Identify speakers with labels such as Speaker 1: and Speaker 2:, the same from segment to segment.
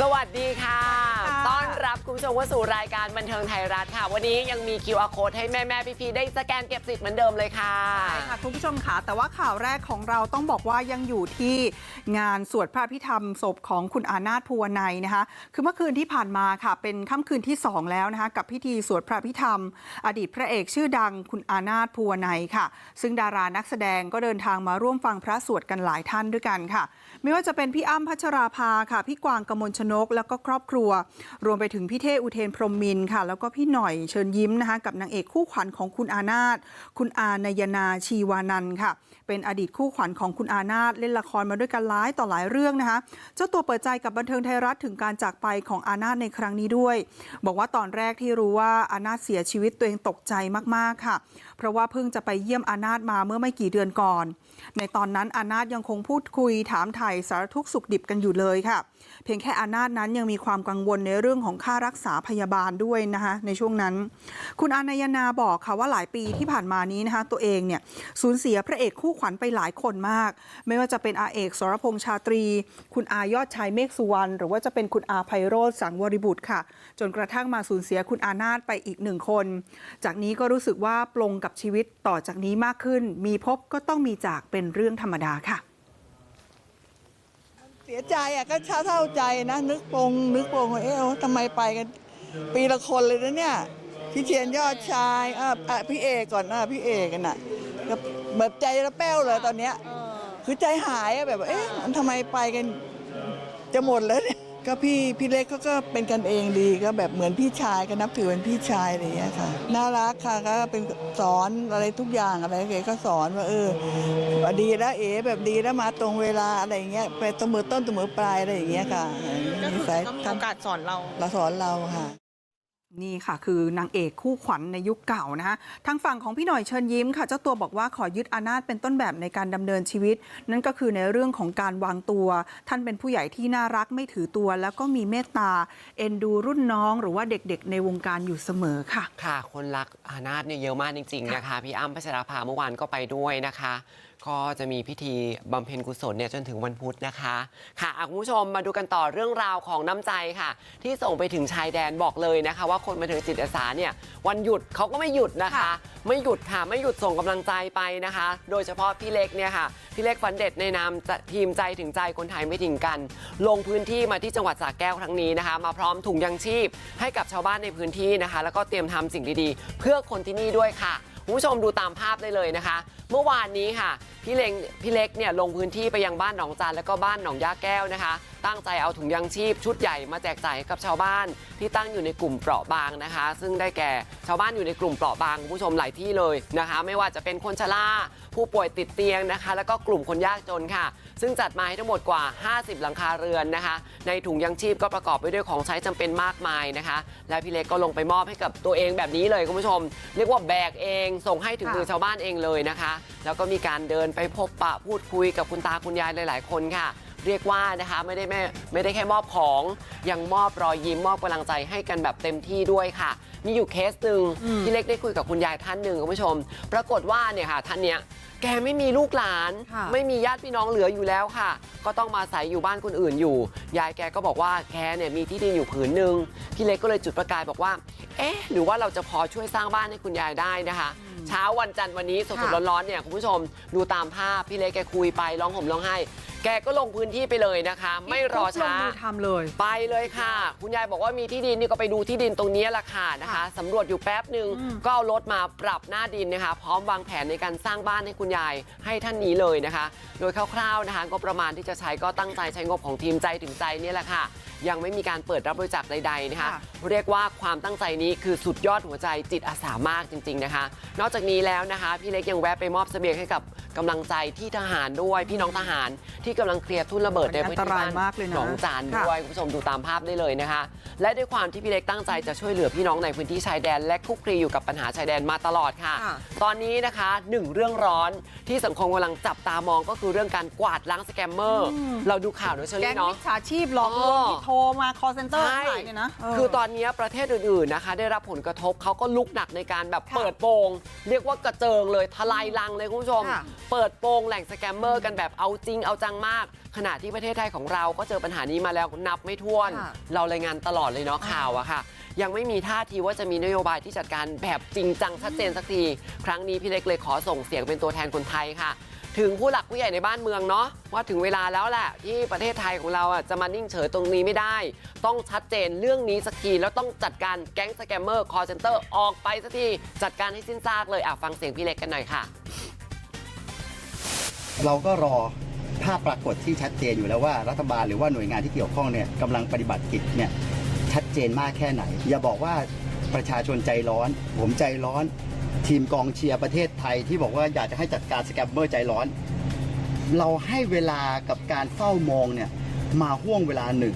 Speaker 1: สวัสดีค่ะ
Speaker 2: คุ
Speaker 1: ณผู้ชมเข้าสู่รายการบันเทิงไทยรัฐค่ะ วันนี้ยังมี QR code ให้แม่แม่พี่ๆได้สแกนเก็บสิทธิ์เหมือนเดิมเลยค่ะ
Speaker 2: ใช่ค่ะคุณผู้ชมค่ะแต่ว่าข่าวแรกของเราต้องบอกว่ายังอยู่ที่งานสวดพระพิธรรมศพของคุณอานาถภูวนัยนะคะ คือเมื่อคืนที่ผ่านมาค่ะ เป็นค่ำคืนที่ 2 แล้วนะคะกับพิธีสวดพระพิธรรม อดีตพระเอกชื่อดังคุณอานาถภูวนัยค่ะ ซึ่งดารานักแสดงก็เดินทางมาร่วมฟังพระสวดกันหลายท่านด้วยกันค่ะ ไม่ว่าจะเป็นพี่อ้ำพัชราภาค่ะพี่กวางกมลชนก แล้วก็ครอบครัว รวมไปถึงพี่เทอุเทนพรมมินค่ะ แล้วก็พี่หน่อยเชิญยิ้มนะคะกับนางเอกคู่ขวัญของคุณอานาถคุณอานายนาชีวานันท์ค่ะ เป็นอดีตคู่ขวัญของคุณอานาถเล่นละครมาด้วยกันหลายต่อหลายเรื่องนะคะ เจ้าตัวเปิดใจกับบันเทิงไทยรัฐถึงการจากไปของอานาถในครั้งนี้ด้วย บอกว่าตอนแรกที่รู้ว่าอานาถเสียชีวิตตัวเองตกใจมากๆค่ะ เพราะว่าเพิ่งจะไปเยี่ยมอานาถมาเมื่อไม่กี่เดือนก่อน ในตอนนั้นอานาถยังคงพูดคุยถามไถ่สารทุกข์สุขดิบกันอยู่เลยค่ะ เพียงแค่อานาถนั้นยังมีความกังวลในเรื่องของค่ารักษาพยาบาลด้วยนะคะในช่วงนั้น คุณอานายนาบอกค่ะว่าหลายปีที่ผ่านมานี้นะคะตัวเองเนี่ยสูญเสียพระเอกคู่ขวัญไปหลายคนมาก ไม่ว่าจะเป็นอาเอกสรพงษ์ชาตรี คุณอายอดชายเมฆสุวรรณหรือว่าจะเป็นคุณอาไพโรธสังวริบุตรค่ะ จนกระทั่งมาสูญเสียคุณอานาถไปอีกหนึ่งคน จากนี้ก็รู้สึกว่าปลงกับชีวิตต่อจากนี้มากขึ้น มีพบก็ต้องมีจากเป็นเรื่องธรรมดาค่ะ
Speaker 3: เสียใจอะก็เท่าเท่าใจนะนึกปรงนึกปรงว่าเอ๊ะทำไมไปกัน ปีละคนเลยนะเนี่ยพี่เชียนยอดชายอะอะพี่เอกก่อนอะพี่เอกกันน่ะก็แบบใจระแป้วเลยตอนเนี้ยคือใจหายอะแบบว่าเอ๊ะมันทำไมไปกันจะหมดแล้วเนี่ย ก็พี่พี่เล็กเขาก็เป็นกันเองดีก็แบบเหมือนพี่ชายก็นับถือเป็นพี่ชายอะไรอย่างเงี้ยค่ะน่ารักค่ะก็เป็นสอนอะไรทุกอย่างอะไรเก๋ก็สอนว่าเออดีแล้วเอ๋แบบดีแล้วมาตรงเวลาอะไรอย่างเงี้ยไปเสมอต้นเสมอปลายอะไรอย่างเงี้ยค่ะ
Speaker 4: ก็คือ
Speaker 3: นิสัย
Speaker 4: ก็มีโอกาสสอนเรา
Speaker 3: เราสอนเราค่ะ
Speaker 2: นี่ค่ะ คือนางเอกคู่ขวัญในยุคเก่านะคะทางฝั่งของพี่หน่อยเชิญยิ้มค่ะ เจ้าตัวบอกว่าขอยึดอานาถเป็นต้นแบบในการดำเนินชีวิต นั่นก็คือในเรื่องของการวางตัว ท่านเป็นผู้ใหญ่ที่น่ารักไม่ถือตัว แล้วก็มีเมตตาเอ็นดูรุ่นน้อง หรือว่าเด็กๆ ในวงการอยู่เสมอค่ะ
Speaker 1: ค่ะ คนรักอานาถเนี่ยเยอะมากจริง ๆ นะคะ พี่อ้ำพัชราภาเมื่อวานก็ไปด้วยนะคะ ก็จะมีพิธีบำเพ็ญกุศลเนี่ยจนถึงวันพุธนะคะ ค่ะอะคุณผู้ชมมาดูกันต่อเรื่องราวของน้ำใจค่ะ ที่ส่งไปถึงชายแดนบอกเลยนะคะ ว่าคนบันเทิงจิตอาสาเนี่ยวันหยุดเขาก็ไม่หยุดนะคะ
Speaker 2: ค่ะ
Speaker 1: ไม่หยุดค่ะไม่หยุดส่งกำลังใจไปนะคะ โดยเฉพาะพี่เล็กเนี่ยค่ะพี่เล็กฟันเด็ดในนามทีมใจถึงใจคนไทยไม่ทิ้งกัน ลงพื้นที่มาที่จังหวัดสระแก้วครั้งนี้นะคะ มาพร้อมถุงยังชีพ ให้กับชาวบ้านในพื้นที่นะคะ แล้วก็เตรียมทำสิ่งดีๆ เพื่อคนที่นี่ด้วยค่ะ คุณผู้ชมดูตามภาพได้เลยนะคะ เมื่อวานนี้ค่ะพี่เล็กพี่เล็กเนี่ยลงพื้นที่ไปยังบ้านหนองจานแล้วก็บ้านหนองย่าแก้วนะคะ ตั้งใจเอาถุงยังชีพชุดใหญ่มาแจกจ่ายให้กับชาวบ้านที่ตั้งอยู่ในกลุ่มเปราะบางนะคะ ซึ่งได้แก่ชาวบ้านอยู่ในกลุ่มเปราะบางคุณผู้ชมหลายที่เลยนะคะ ไม่ว่าจะเป็นคนชราผู้ป่วยติดเตียงนะคะ แล้วก็กลุ่มคนยากจนค่ะ ซึ่งจัดมาให้ทั้งหมดกว่า 50 หลังคาเรือนนะคะ ในถุงยังชีพก็ประกอบไปด้วยของใช้จำเป็นมากมายนะคะ และพี่เล็กก็ลงไปมอบให้กับตัวเองแบบนี้เลยคุณผู้ชม เรียกว่าแบกเองส่งให้ถึง
Speaker 2: ค่ะ
Speaker 1: มือชาวบ้านเองเลยนะคะ แล้วก็มีการเดินไปพบปะพูดคุยกับคุณตาคุณยายหลาย ๆ คนค่ะ เรียกว่านะคะไม่ได้แม่ไม่ได้แค่มอบของยังมอบรอยยิ้มมอบกำลังใจให้กันแบบเต็มที่ด้วยค่ะ มีอยู่เคสหนึ่ง
Speaker 2: อืม
Speaker 1: ที่เล็กได้คุยกับคุณยายท่านหนึ่งคุณผู้ชม ปรากฏว่าเนี่ยค่ะท่านเนี้ยแกไม่มีลูกหลาน
Speaker 2: ค่ะ
Speaker 1: ไม่มีญาติพี่น้องเหลืออยู่แล้วค่ะ ก็ต้องมาอาศัยอยู่บ้านคนอื่นอยู่ ยายแกก็บอกว่าแกเนี่ยมีที่ดินอยู่ผืนหนึ่งพี่เล็กก็เลยจุดประกายบอกว่า เอ๊ะ หรือว่าเราจะพอช่วยสร้างบ้านให้คุณยายได้นะคะเช้าวันจันทร์วันนี้สด
Speaker 2: ค่ะ
Speaker 1: ๆร้อนๆเนี่ยคุณผู้ชมดูตามภาพพี่เล็กแกคุยไปร้องห่มร้องไห้ แกก็ลงพื้นที่ไปเลยนะคะ ไม่รอช้า
Speaker 2: ลงมือทำเลย
Speaker 1: ไปเลยค่ะ คุณยายบอกว่ามีที่ดินนี่ก็ไปดูที่ดินตรงนี้แหละค่ะนะคะ
Speaker 2: ค่ะ
Speaker 1: สำรวจอยู่แป๊บหนึ่ง
Speaker 2: อืม
Speaker 1: ก็เอารถมาปรับหน้าดินนะคะ พร้อมวางแผนในการสร้างบ้านให้คุณยายให้ท่านนี้เลยนะคะ โดยคร่าวๆนะคะก็ประมาณที่จะใช้ก็ตั้งใจใช้งบของทีมใจถึงใจเนี่ยแหละค่ะ ยังไม่มีการเปิดรับบริจาคใดๆนะคะ
Speaker 2: ค่ะ
Speaker 1: เรียกว่าความตั้งใจนี้คือสุดยอดหัวใจจิตอาสามากจริง ๆนะคะ นอกจากนี้แล้วนะคะ พี่เล็กยังแวะไปมอบเสบียงให้กับกำลังใจที่ทหารด้วยพี่น้องทหารที่กำลังเคลียร์ทุ่นระเบิดในพื้นที่บ้าน
Speaker 2: อันตรายมากเลยนะ
Speaker 1: หนองจาน
Speaker 2: ค่ะ
Speaker 1: ด้วยคุณผู้ชมดูตามภาพได้เลยนะคะ และด้วยความที่พี่เล็กตั้งใจจะช่วยเหลือพี่น้องในพื้นที่ชายแดน และคลุกคลีอยู่กับปัญหาชายแดนมาตลอดค่ะ
Speaker 2: ค่ะ
Speaker 1: ตอนนี้นะคะหนึ่งเรื่องร้อนที่สังคมกำลังจับตามองก็คือเรื่องการกวาดล้างสแกมเมอร์
Speaker 2: อืม
Speaker 1: เราดูข่าวเนอะเชอ
Speaker 2: แก๊ง
Speaker 1: รี่เนาะ
Speaker 2: มิจฉาชีพหลอกลวงที่โทรมา call center ทั้งหลายเนี่ยนะเคื
Speaker 1: อตอนนี้ประเทศอื่นๆนะคะ ได้รับผลกระทบเขาก็ลุกหนักในการแบบ
Speaker 2: ค่ะ
Speaker 1: เปิดโปงเรียกว่ากระเจิงเลยทลายลังเลยคุณผู้ชม
Speaker 2: ค่ะ
Speaker 1: เปิดโปงแหล่งสแกมเมอร์กันแบบเอาจริงเอาจังมาก ขณะที่ประเทศไทยของเราก็เจอปัญหานี้มาแล้วนับไม่ถ้วน
Speaker 2: ค่ะ
Speaker 1: เรารายงานตลอดเลยเนาะข่าวอะค่ะ ยังไม่มีท่าทีว่าจะมีนโยบายที่จัดการแบบจริงจังชัดเจนสักที ครั้งนี้พี่เล็กเลยขอส่งเสียงเป็นตัวแทนคนไทยค่ะ ถึงผู้หลักผู้ใหญ่ในบ้านเมืองเนาะว่าถึงเวลาแล้วแหละที่ประเทศไทยของเราอะจะมานิ่งเฉยตรงนี้ไม่ได้ ต้องชัดเจนเรื่องนี้สักทีแล้วต้องจัดการแก๊งสแกมเมอร์คอร์เซนเตอร์ออกไปสักทีจัดการให้สิ้นซากเลยอะฟังเสียงพี่เล็กกันหน่อยค่ะ
Speaker 4: เราก็รอ ภาพปรากฏที่ชัดเจนอยู่แล้วว่ารัฐบาลหรือว่าหน่วยงานที่เกี่ยวข้องเนี่ยกำลังปฏิบัติกิจเนี่ยชัดเจนมากแค่ไหน อย่าบอกว่าประชาชนใจร้อน ผมใจร้อน ทีมกองเชียร์ประเทศไทยที่บอกว่าอยากจะให้จัดการสแกมเมอร์ใจร้อน เราให้เวลากับการเฝ้ามองเนี่ยมาห่วงเวลาหนึ่ง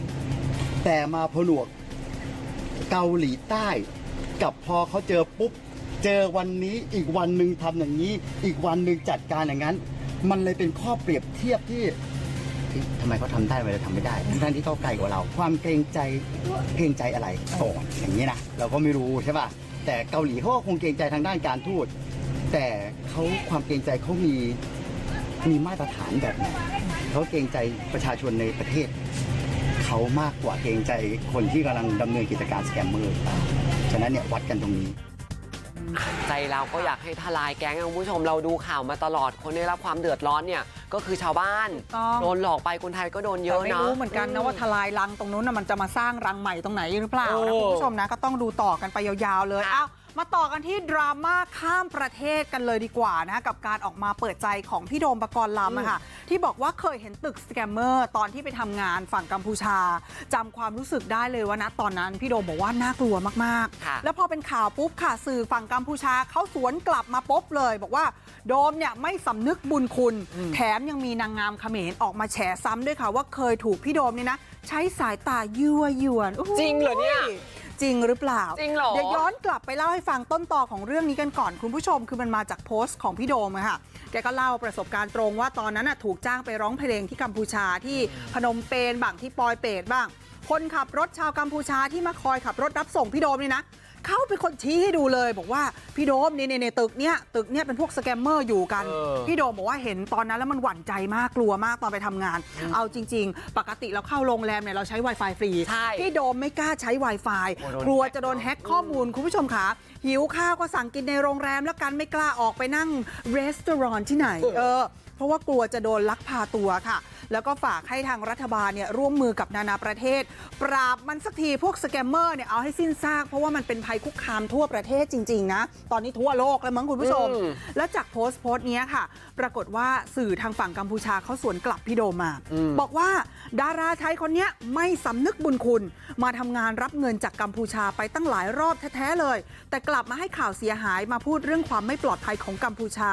Speaker 4: แต่มาผนวกเกาหลีใต้กับพอเขาเจอปุ๊บ เจอวันนี้อีกวันหนึ่งทำอย่างนี้ อีกวันหนึ่งจัดการอย่างนั้น มันเลยเป็นข้อเปรียบเทียบที่เอ๊ะทำไมเขาทำได้ทำไมเราทำไม่ได้ทั้งๆที่เขาไกลกว่าเรา ความเกรงใจเกรงใจอะไรก่อนอย่างนี้นะเราก็ไม่รู้ใช่ป่ะแต่เกาหลีเขาก็คงเกรงใจทางด้านการทูตแต่เขาความเกรงใจเขามีมีมาตรฐานแบบไหนเขาเกรงใจประชาชนในประเทศเขามากกว่าเกรงใจคนที่กำลังดำเนินกิจการสแกมเมอร์ฉะนั้นเนี่ยวัดกันตรงนี้
Speaker 1: ใจเราก็อยากให้ทลายแก๊งอะคุณผู้ชมเราดูข่าวมาตลอดคนได้รับความเดือดร้อนเนี่ยก็คือชาวบ้าน
Speaker 2: ต้อง
Speaker 1: โดนหลอกไปคนไทยก็โดนเย
Speaker 2: แต่
Speaker 1: อะ
Speaker 2: ไม่
Speaker 1: นะ
Speaker 2: รู้เหมือนกันนะว่าทลายรังตรงนู้นน่ะมันจะมาสร้างรังใหม่ตรงไหนหรือเปล่า
Speaker 1: โอ้
Speaker 2: นะคุณผู้ชมนะก็ต้องดูต่อกันไปยาวๆเลย
Speaker 1: ค่ะ
Speaker 2: เอ้ามา ต่อกันที่ดราม่าข้ามประเทศกันเลยดีกว่านะกับการออกมาเปิดใจของพี่โดมปกรณ์ลำอะค่ะที่บอกว่าเคยเห็นตึกสแกมเมอร์ตอนที่ไปทำงานฝั่งกัมพูชาจำความรู้สึกได้เลยว่านะตอนนั้นพี่โดมบอกว่าน่ากลัวมาก
Speaker 1: ค่ะ
Speaker 2: ๆแล้วพอเป็นข่าวปุ๊บค่ะสื่อฝั่งกัมพูชาเขาสวนกลับมาปุ๊บเลย บอกว่าโดมเนี่ยไม่สำนึกบุญคุณ แถมยังมีนางงามเขมรออกมาแฉซ้ำด้วยค่ะว่าเคยถูกพี่โดมเนี่ยนะใช้สายตายั่วยวนโอ้โจ
Speaker 1: ริงเหรอเนี่ย
Speaker 2: จริงหรือเปล่า
Speaker 1: จริงเหรอ
Speaker 2: เดี๋ยวย้อนกลับไปเล่าให้ฟังต้นตอของเรื่องนี้กันก่อนคุณผู้ชม คือมันมาจากโพสต์ของพี่โดมอะค่ะแกก็เล่าประสบการณ์ตรงว่าตอนนั้นน่ะถูกจ้างไปร้องเพลงที่กัมพูชาที่พนมเปญบ้างที่ปอยเปตบ้าง คนขับรถชาวกัมพูชาที่มาคอยขับรถรับส่งพี่โดมนี่นะ เขาเป็นคนชี้ให้ดูเลยบอกว่าพี่โดมนี่ในตึกเนี้ยตึกเนี้ยเป็นพวกสแกมเมอร์อยู่กัน
Speaker 1: เออ
Speaker 2: พี่โดมบอกว่าเห็นตอนนั้นแล้วมันหวั่นใจมากกลัวมากตอนไปทำงาน เอาจริง ๆ ปกติเราเข้าโรงแรมเนี่ยเราใช้ Wi-Fi ฟรี
Speaker 1: ใช่
Speaker 2: พี่โดมไม่กล้าใช้ Wi-Fi
Speaker 1: โอ้โดน
Speaker 2: กลัวจะโดนแฮ็กข้อมูลคุณผู้ชมคะหิวข้าวก็สั่งกินในโรงแรมแล้วกันไม่กล้าออกไปนั่งรีสอร์ทที่ไหนเออเพราะว่ากลัวจะโดนลักพาตัวค่ะ แล้วก็ฝากให้ทางรัฐบาลเนี่ยร่วมมือกับนานาประเทศ ปราบมันสักทีพวกสแกมเมอร์เนี่ยเอาให้สิ้นซากเพราะว่ามันเป็นภัยคุกคามทั่วประเทศจริง ๆ นะ ตอนนี้ทั่วโลกแล้วมั้งคุณผู้ชม
Speaker 1: อืม
Speaker 2: แล้วจากโพสต์โพสต์เนี้ยค่ะ ปรากฏว่าสื่อทางฝั่งกัมพูชาเขาสวนกลับพี่โดมมา
Speaker 1: อืม
Speaker 2: บอกว่าดาราไทยคนเนี้ยไม่สำนึกบุญคุณ มาทำงานรับเงินจากกัมพูชาไปตั้งหลายรอบแท้ๆเลย แต่กลับมาให้ข่าวเสียหายมาพูดเรื่องความไม่ปลอดภัยของกัมพูชา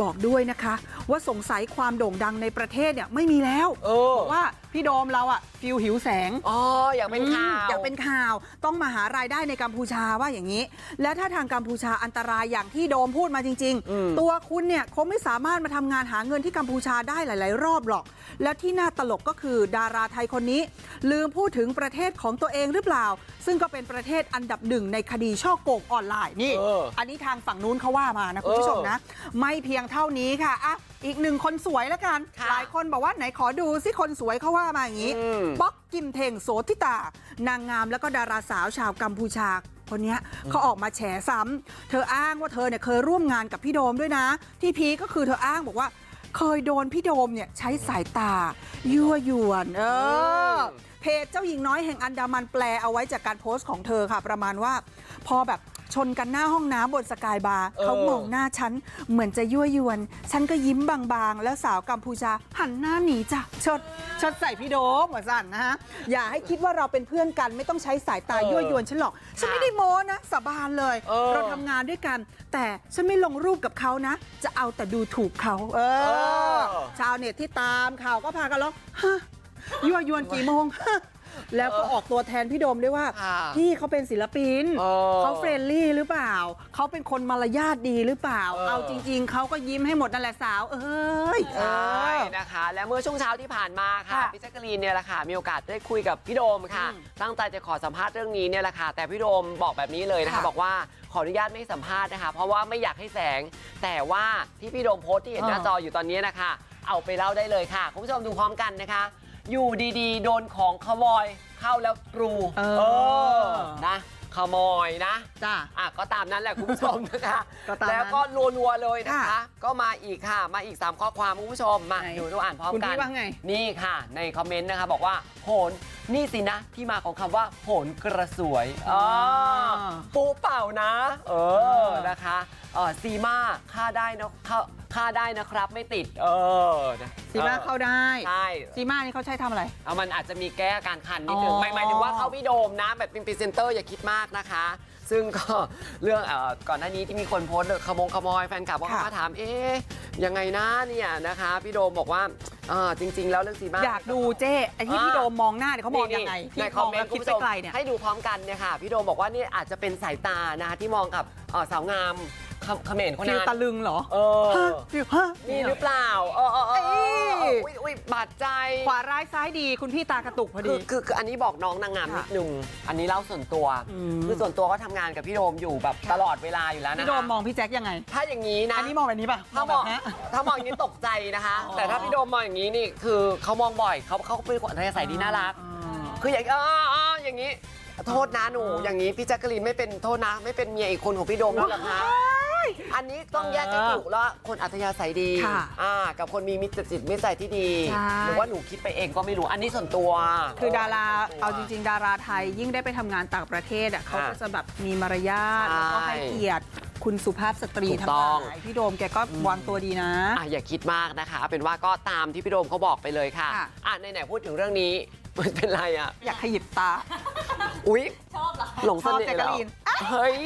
Speaker 2: บอกด้วยนะคะ ว่าสงสัยความโด่งดังในประเทศเนี่ยไม่มีแล้ว
Speaker 1: เออ
Speaker 2: บอกว่าพี่โดมเราอะฟิลหิวแสง
Speaker 1: อ๋ออยากเป็นข่าว
Speaker 2: อยากเป็นข่าวต้องมาหารายได้ในกัมพูชาว่าอย่างนี้ และถ้าทางกัมพูชาอันตรายอย่างที่โดมพูดมาจริง
Speaker 1: อืม
Speaker 2: ๆตัวคุณเนี่ยคงไม่สามารถมาทำงานหาเงินที่กัมพูชาได้หลาย ๆ รอบหรอก และที่น่าตลกก็คือดาราไทยคนนี้ ลืมพูดถึงประเทศของตัวเองหรือเปล่า ซึ่งก็เป็นประเทศอันดับหนึ่งในคดีช่อโกงออนไลน์นี่
Speaker 1: เออ
Speaker 2: อันนี้ทางฝั่งนู้นเขาว่ามานะคุณผู้ชมนะ ไม่เพียงเท่านี้ค่ะอะ อีกหนึ่งคนสวยแล้วกัน
Speaker 1: ค่ะ
Speaker 2: หลายคนบอกว่าไหนขอดูซิคนสวยเขาว่ามาอย่างนี้
Speaker 1: อืม
Speaker 2: ป๊อกกิมเทงโสติตานางงามแล้วก็ดาราสาวชาวกัมพูชาคนเนี้ยเขาออกมาแฉซ้ำเธออ้างว่าเธอเนี่ยเคยร่วมงานกับพี่โดมด้วยนะ ที่พีคก็คือเธออ้างบอกว่า เคยโดนพี่โดมเนี่ยใช้สายตา ยั่วยวนเออเพจเจ้าหญิงน้อยแห่งอันดามันแปลเอาไว้จากการโพสต์ของเธอค่ะ ประมาณว่า พอแบบ ชนกันหน้าห้องน้ำบนสกายบาร์
Speaker 1: เออ
Speaker 2: เขามองหน้าฉันเหมือนจะยั่วยวน ฉันก็ยิ้มบางๆ แล้วสาวกัมพูชาหันหน้าหนีจ้ะชดชดใส่พี่โดมหัวสั่นนะฮะอย่าให้คิดว่าเราเป็นเพื่อนกันไม่ต้องใช้สายตา
Speaker 1: เออ
Speaker 2: ยั่วยวนฉันหรอกฉันไม่ได้โม้นะสาบานเลย
Speaker 1: เออ
Speaker 2: เราทำงานด้วยกัน แต่ฉันไม่ลงรูปกับเขานะ จะเอาแต่ดูถูกเขาเออ ชาวเน็ตที่ตามข่าวก็พากันร้องฮะยั่วยวนกี่โมงฮะ แล้วก็ออกตัวแทนพี่โดมด้วยว่า
Speaker 1: ค่ะ
Speaker 2: พี่เขาเป็นศิลปิน
Speaker 1: เออ
Speaker 2: เขาเฟรนลี่หรือเปล่า เขาเป็นคนมารยาทดีหรือเปล่า
Speaker 1: เออ
Speaker 2: เอาจริง ๆเขาก็ยิ้มให้หมดนั่นแหละสาว เอ้ย
Speaker 1: ใช่
Speaker 2: เออ
Speaker 1: นะคะ และเมื่อช่วงเช้าที่ผ่านมาค่ะ
Speaker 2: ค่ะ
Speaker 1: พี่แจ๊กกะลีนเนี่ยแหละค่ะมีโอกาสได้คุยกับพี่โดมค่ะ
Speaker 2: อืม
Speaker 1: ตั้งใจจะขอสัมภาษณ์เรื่องนี้เนี่ยแหละค่ะแต่พี่โดมบอกแบบนี้เลยนะคะ
Speaker 2: ค่ะ
Speaker 1: บอกว่าขออนุญาตไม่สัมภาษณ์นะคะ เพราะว่าไม่อยากให้แสง แต่ว่าที่พี่โดมโพสต์ที่เห็นหน้า
Speaker 2: เออ
Speaker 1: จออยู่ตอนนี้นะคะ เอาไปเล่าได้เลยค่ะ คุณผู้ชมดูพร้อมกันนะคะ อยู่ดีๆโดนของขโมยเข้าแล้วกรู
Speaker 2: เออ
Speaker 1: นะขโมยนะ
Speaker 2: จ้า
Speaker 1: อะก็ตามนั้นแหละคุณผู้ชมนะคะ
Speaker 2: ก็ตามนั้น
Speaker 1: แล้วก็รัวๆเลยนะคะ
Speaker 2: ค่ะ
Speaker 1: ก็มาอีกค่ะ มาอีก 3 ข้อความคุณผู้ชมมา
Speaker 2: ไหน
Speaker 1: ดูดูอ่านพร้อม
Speaker 2: คุณ
Speaker 1: กั
Speaker 2: พี่
Speaker 1: น
Speaker 2: ว่าไง
Speaker 1: นี่ค่ะ ในคอมเมนต์นะคะบอกว่าโหนนี่สินะ ที่มาของคำว่าโหนกระสวยอ๋อปูเปล่านะ เออนะคะเออซีมาค่าได้นะ ค่าค่าได้นะครับ ไม่ติด เออนะ
Speaker 2: ซีมาเข้าได้
Speaker 1: ใช่
Speaker 2: ซีมานี่เขาใช้ทำอะไร
Speaker 1: เอามันอาจจะมีแก้อาการคันนิดนึง
Speaker 2: อ๋อ
Speaker 1: ไม่หมายถึงว่าเข้าพี่โดมนะ แบบเป็นพรีเซนเตอร์อย่าคิดมากนะคะ ซึ่งก็เรื่องเอ่อก่อนหน้านี้ที่มีคนโพสต์เรื่องขโมงขโมยแฟนคลับก็
Speaker 2: ค่ะ
Speaker 1: มาถามเอ๊ะยังไงนะเนี่ยนะคะ พี่โดมบอกว่าเอ่อจริง ๆ แล้วเรื่องสีมา
Speaker 2: อยากดูเจ้ไอที่พี่โดมมองหน้าเนี่ยเขามองยังไง
Speaker 1: ใน
Speaker 2: ที่
Speaker 1: คอ
Speaker 2: ม
Speaker 1: ม
Speaker 2: อง
Speaker 1: เมน
Speaker 2: แล้ว
Speaker 1: ต์
Speaker 2: คิ
Speaker 1: คุ
Speaker 2: ด
Speaker 1: ณ
Speaker 2: ไป
Speaker 1: ผู้ชม
Speaker 2: ไกลเนี่ย
Speaker 1: ให้ดูพร้อมกันเนี่ยค่ะ พี่โดมบอกว่านี่อาจจะเป็นสายตานะคะที่มองกับเอ่อสาวงาม เขเขมรคน
Speaker 2: ฟิล
Speaker 1: นั้น
Speaker 2: ตะลึงเหรอ
Speaker 1: เออ
Speaker 2: ฮะฟิลฮะ
Speaker 1: นี่หรือเปล่าเออเออเออเออ
Speaker 2: เอ้ย
Speaker 1: อุ้ยอุ้ยบาดใจ
Speaker 2: ขวาร้ายซ้ายดีคุณพี่ตากระตุกพอ
Speaker 1: คื
Speaker 2: ดี
Speaker 1: อคือคืออันนี้บอกน้องนางงามนิ
Speaker 2: ค่ะ
Speaker 1: ดนึงอันนี้เล่าส่วนตัว
Speaker 2: อืม
Speaker 1: คือส่วนตัวก็ทำงานกับพี่โดมอยู่แบบตลอดเวลาอยู่แล้วนะคะ
Speaker 2: พี่โดมมองพี่แจ็คยังไง
Speaker 1: ถ้าอย่างนี้นะ
Speaker 2: อันนี้มองแบบนี้ป่ะ
Speaker 1: ถ้ามอง
Speaker 2: แบบฮะ
Speaker 1: ถ้ามองอย่างนี้ตกใจนะคะ
Speaker 2: อ๋อ
Speaker 1: แต่ถ้าพี่โดมมองอย่างนี้นี่คือเขามองบ่อยเขาเขาเป็นคนอัธยาศัยดีน่ารักคืออย่างอ๋ออ๋ออย่างนี้ โทษนะหนู อย่างนี้พี่แจ๊กกะลีนไม่เป็นโทษนะ ไม่เป็นเมียอีกคนของพี่โดมแล้วเหรอคะ อันนี้ต้องแยกให้ถูกแล้วคนอัธยาศัยดี
Speaker 2: ค่ะ
Speaker 1: อ่ากับคนมีมิตรจิตมิตรใจที่ดี
Speaker 2: ใช่
Speaker 1: หรือว่าหนูคิดไปเองก็ไม่รู้อันนี้ส่วนตัว
Speaker 2: คือดารา
Speaker 1: ส่วนตัว
Speaker 2: เอาจริง ๆ ดาราไทยยิ่งได้ไปทำงานต่างประเทศอะเขาก็จะแบบมีมารยาท
Speaker 1: ใช่
Speaker 2: แล้วก็ให้เกียรติคุณสุภาพสตรี
Speaker 1: ถูก
Speaker 2: ทั้ง
Speaker 1: ต้อง
Speaker 2: หลายพี่โดมแกก็วางตัวดีนะ
Speaker 1: อะอย่าคิดมากนะคะเอาเป็นว่าก็ตามที่พี่โดมเขาบอกไปเลยค่ะ
Speaker 2: ค่ะ
Speaker 1: อะไหนๆพูดถึงเรื่องนี้มันเป็นไรอะ
Speaker 2: อยากขยิบตา
Speaker 1: อุ๊ยหลงเสน่ห์
Speaker 2: ชอบแจ๊กกะลีน
Speaker 1: เหรอเฮ้ย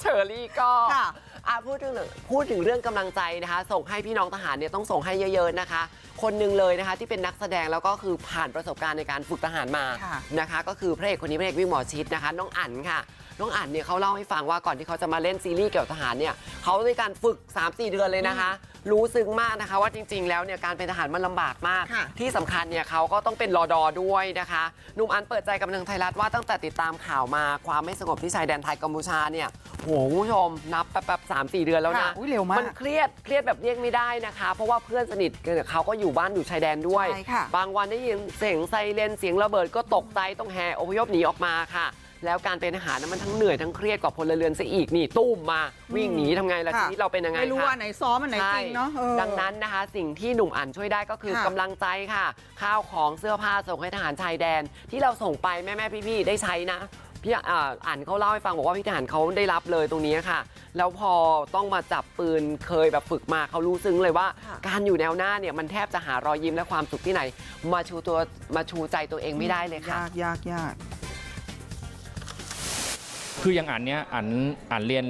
Speaker 1: เชอรี่ก็
Speaker 2: ค่ะ
Speaker 1: อะพูดถึงพูดถึงเรื่องกำลังใจนะคะ ส่งให้พี่น้องทหารเนี่ยต้องส่งให้เยอะ ๆนะคะ คนหนึ่งเลยนะคะที่เป็นนักแสดงแล้วก็คือผ่านประสบการณ์ในการฝึกทหารมา
Speaker 2: ค่ะ
Speaker 1: นะคะ ก็คือพระเอกคนนี้พระเอกวิ่งหมอชิดนะคะ น้องอั๋นค่ะ น้องอั๋นเนี่ยเขาเล่าให้ฟังว่าก่อนที่เขาจะมาเล่นซีรีส์เกี่ยวกับทหารเนี่ยเขาด้วยการฝึก 3-4 เดือนเลยนะคะ รู้ซึ้งมากนะคะว่าจริง ๆ แล้วเนี่ยการเป็นทหารมันลำบากมาก
Speaker 2: ค่ะ
Speaker 1: ที่สำคัญเนี่ยเขาก็ต้องเป็นรอดอด้วยนะคะหนุ่มอันเปิดใจกับบันเทิงไทยรัฐว่าตั้งแต่ติดตามข่าวมาความไม่สงบที่ชายแดนไทยกัมพูชาเนี่ยโหคุณผู้ชมนับแป๊บๆสามสี่เดือนแล้วนะ
Speaker 2: ค่ะอุ๊ยเร็วมาก
Speaker 1: นเครียดเครียดแบบเรียกไม่ได้นะคะ เพราะว่าเพื่อนสนิทกับเขาก็อยู่บ้านอยู่ชายแดนด้วย
Speaker 2: ใช่ค่ะ
Speaker 1: บางวันได้ยินเสียงไซเรนเสียงระเบิดก็ตกใจต้องแห่อพยพหนีออกมาค่ะ แล้วการเป็นทหารนั้นมันทั้งเหนื่อยทั้งเครียดกว่าพลเรือนซะอีกนี่ตุ้มมาวิ่งหนีทำไงล่ะ
Speaker 2: ค่ะ
Speaker 1: ชีวิตเราเป็นยังไง
Speaker 2: ไม่รู้
Speaker 1: คะ
Speaker 2: ว่าไหนซ้อมอันไหนจริงเนาะเออ
Speaker 1: ดังนั้นนะคะสิ่งที่หนุ่มอั๋นช่วยได้ก็คือ
Speaker 2: ค่ะ
Speaker 1: กำลังใจค่ะ ข้าวของเสื้อผ้าส่งให้ทหารชายแดน ที่เราส่งไปแม่แม่ๆพี่ๆได้ใช้นะพี่อ่าอ่านเขาเล่าให้ฟังบอกว่าพี่ทหารเขาได้รับเลยตรงนี้ค่ะ แล้วพอต้องมาจับปืนเคยแบบฝึกมาเขารู้ซึ้งเลยว่า
Speaker 2: ค่ะ
Speaker 1: การอยู่แนวหน้าเนี่ยมันแทบจะหารอยยิ้มและความสุขที่ไหน มาชูตัวมาชูใจตัวเองไม่ได้เลยค่ะ
Speaker 2: ยากยากยาก
Speaker 5: คืออย่างอันเนี้ยอันอันเรียน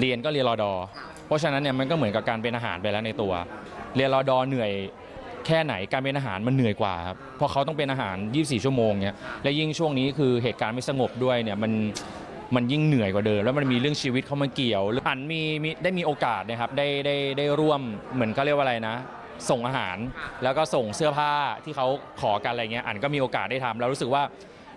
Speaker 5: เรียนก็เรียนรอดอ เพราะฉะนั้นเนี่ยมันก็เหมือนกับการเป็นอาหารไปแล้วในตัว เรียนรอดอเหนื่อยแค่ไหนการเป็นอาหารมันเหนื่อยกว่าครับเพราะเขาต้องเป็นอาหาร 24 ชั่วโมงเนี่ยและยิ่งช่วงนี้คือเหตุการณ์ไม่สงบด้วยเนี่ยมันมันยิ่งเหนื่อยกว่าเดิมแล้วมันมีเรื่องชีวิตเข้ามาเกี่ยวอันมีมีได้มีโอกาสนะครับได้ได้ได้ร่วมเหมือนเขาเรียกว่าอะไรนะ ส่งอาหารแล้วก็ส่งเสื้อผ้าที่เขาขอกันอะไรเงี้ยอันก็มีโอกาสได้ทำแล้วรู้สึกว่า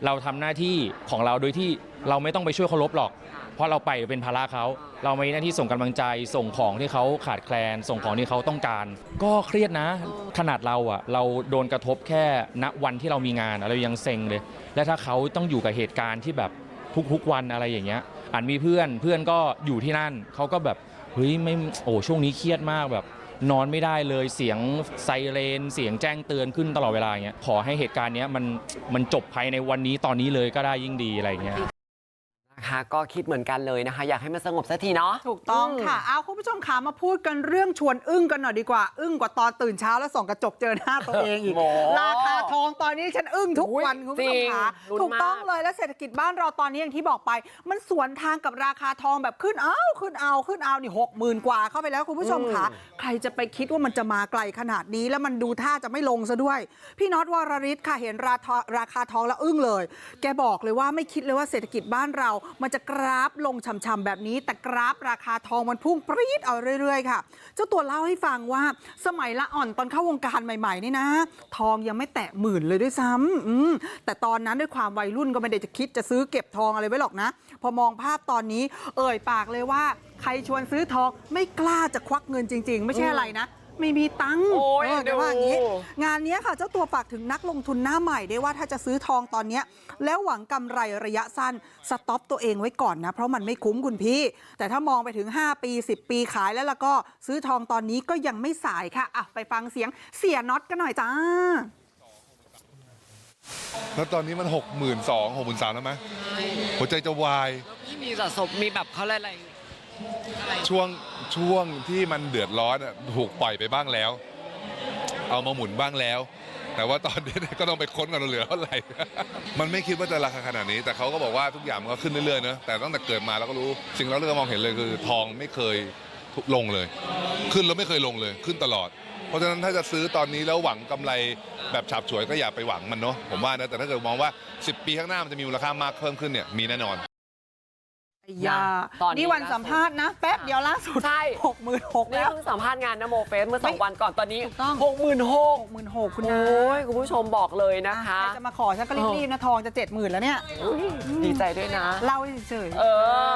Speaker 5: เราทำหน้าที่ของเราโดยที่เราไม่ต้องไปช่วยเขาลบหรอก เพราะเราไปเป็นภาระเขา เรามีหน้าที่ส่งกำลังใจส่งของที่เขาขาดแคลน ส่งของที่เขาต้องการ ก็เครียดนะ ขนาดเราอะเราโดนกระทบแค่ณวันที่เรามีงานอะเรายังเซ็งเลย และถ้าเขาต้องอยู่กับเหตุการณ์ที่แบบทุกๆวันอะไรอย่างเงี้ยอันมีเพื่อนเพื่อนก็อยู่ที่นั่นเขาก็แบบเฮ้ยไม่โอ้ช่วงนี้เครียดมากแบบ นอนไม่ได้เลยเสียงไซเรน เสียงแจ้งเตือนขึ้นตลอดเวลาอย่างเงี้ยขอให้เหตุการณ์เนี้ยมันมันจบภายในวันนี้ตอนนี้เลยก็ได้ยิ่งดีอะไรอย่างเงี้ย
Speaker 1: นะคะก็คิดเหมือนกันเลยนะคะ อยากให้มันสงบสักทีเนาะ
Speaker 2: ถูกต้องค่ะ เอาคุณผู้ชมขามาพูดกันเรื่องชวนอึ้งกันหน่อยดีกว่า อึ้งกว่าตอนตื่นเช้าแล้วส่องกระจกเจอหน้าตัวเองอีก
Speaker 1: โอ้
Speaker 2: ราคาทองตอนนี้ฉันอึ้งทุกวัน
Speaker 1: อุ๊ย
Speaker 2: คุณผู้ชมขา
Speaker 1: จริงลุ้น
Speaker 2: ถูกต้อง
Speaker 1: มาก
Speaker 2: เลยแล้วเศรษฐกิจบ้านเราตอนนี้อย่างที่บอกไป มันสวนทางกับราคาทองแบบขึ้นเอาขึ้นเอาขึ้นเอานี่หกหมื่นกว่าเข้าไปแล้วคุณผู้ชมขาใครจะไปคิดว่ามันจะมาไกลขนาดนี้แล้วมันดูท่าจะไม่ลงซะด้วย พี่น็อตวรริศค่ะเห็นราคาราคาทองแล้วอึ้งเลย แกบอกเลยว่าไม่คิดเลยว่าเศรษฐกิจบ้านเรามันจะกราฟลงช่ำๆแบบนี้ แต่กราฟราคาทองมันพุ่งปรี๊ดเอาเรื่อย ๆ ค่ะ เจ้าตัวเล่าให้ฟังว่าสมัยละอ่อนตอนเข้าวงการใหม่ๆนี่นะ ทองยังไม่แตะหมื่นเลยด้วยซ้ำอืมแต่ตอนนั้นด้วยความวัยรุ่นก็ไม่ได้จะคิดจะซื้อเก็บทองอะไรไว้หรอกนะ พอมองภาพตอนนี้ เอ่ยปากเลยว่า ใครชวนซื้อทองไม่กล้าจะควักเงินจริง ๆ ไม่ใช่อะไรนะ ไม่มีตังค์
Speaker 1: โอ้ย
Speaker 2: เเดี๋ยวว่าอย่างนี้
Speaker 1: ดู
Speaker 2: งานเนี้ยค่ะเจ้าตัวฝากถึงนักลงทุนหน้าใหม่ได้ว่าถ้าจะซื้อทองตอนเนี้ยแล้วหวังกำไรระยะสั้นสต็อปตัวเองไว้ก่อนนะ เพราะมันไม่คุ้มคุณพี่ แต่ถ้ามองไปถึง 5 ปี 10 ปีขายแล้วแล้วก็ซื้อทองตอนนี้ก็ยังไม่สายค่ะอะไปฟังเสียงเสียน็อตกันหน่อยจ้า
Speaker 6: แล้วตอนนี้มันหกหมื่นสองหกหมื่นสามแล้วไหมหัวใจจะวาย
Speaker 1: แล้วพี่มีสะสมมีแบบเขาเรียกอะไร
Speaker 6: ช่วง ช่วงที่มันเดือดร้อนอะถูกปล่อยไปบ้างแล้ว เอามาหมุนบ้างแล้ว แต่ว่าตอนนี้ก็ต้องไปค้นกันเหลือเท่าไหร่ มันไม่คิดว่าจะราคาขนาดนี้ แต่เขาก็บอกว่าทุกอย่างมันก็ขึ้นเรื่อยๆเนอะแต่ตั้งแต่เกิดมาเราก็รู้ สิ่งเราเริ่มมองเห็นเลยคือทองไม่เคยลงเลย ขึ้นแล้วไม่เคยลงเลย ขึ้นตลอด เพราะฉะนั้นถ้าจะซื้อตอนนี้แล้วหวังกำไรแบบฉับฉวยก็อย่าไปหวังมันเนาะผมว่านะแต่ถ้าเกิดมองว่า 10 ปีข้างหน้ามันจะมีมูลค่ามากเพิ่มขึ้นเนี่ยมีแน่นอน
Speaker 2: ย่า
Speaker 1: ตอนนี้
Speaker 2: นี่วันสัมภาษณ์นะ แป๊บเดียวล่าสุด
Speaker 1: ใช่
Speaker 2: หกหมื่นหก
Speaker 1: นี่
Speaker 2: แล้ว
Speaker 1: เพิ่งสัมภาษณ์งานนโมเฟสเมื่อสอง
Speaker 2: ไม่
Speaker 1: วันก่อนตอนนี้
Speaker 2: ถูกต้อง
Speaker 1: หกหมื่นหก
Speaker 2: หกหมื่นหกคุณ
Speaker 1: โอ
Speaker 2: นะ้
Speaker 1: ยคุณผู้ชมบอกเลยนะ
Speaker 2: อะ
Speaker 1: คะ
Speaker 2: ใครจะมาขอฉันก็รีบๆนะทองจะเจ็ดหมื่นแล้วเนี่ย
Speaker 1: อุ๊ยดีใจด้วยนะ
Speaker 2: เล่าเฉยๆ
Speaker 1: เออ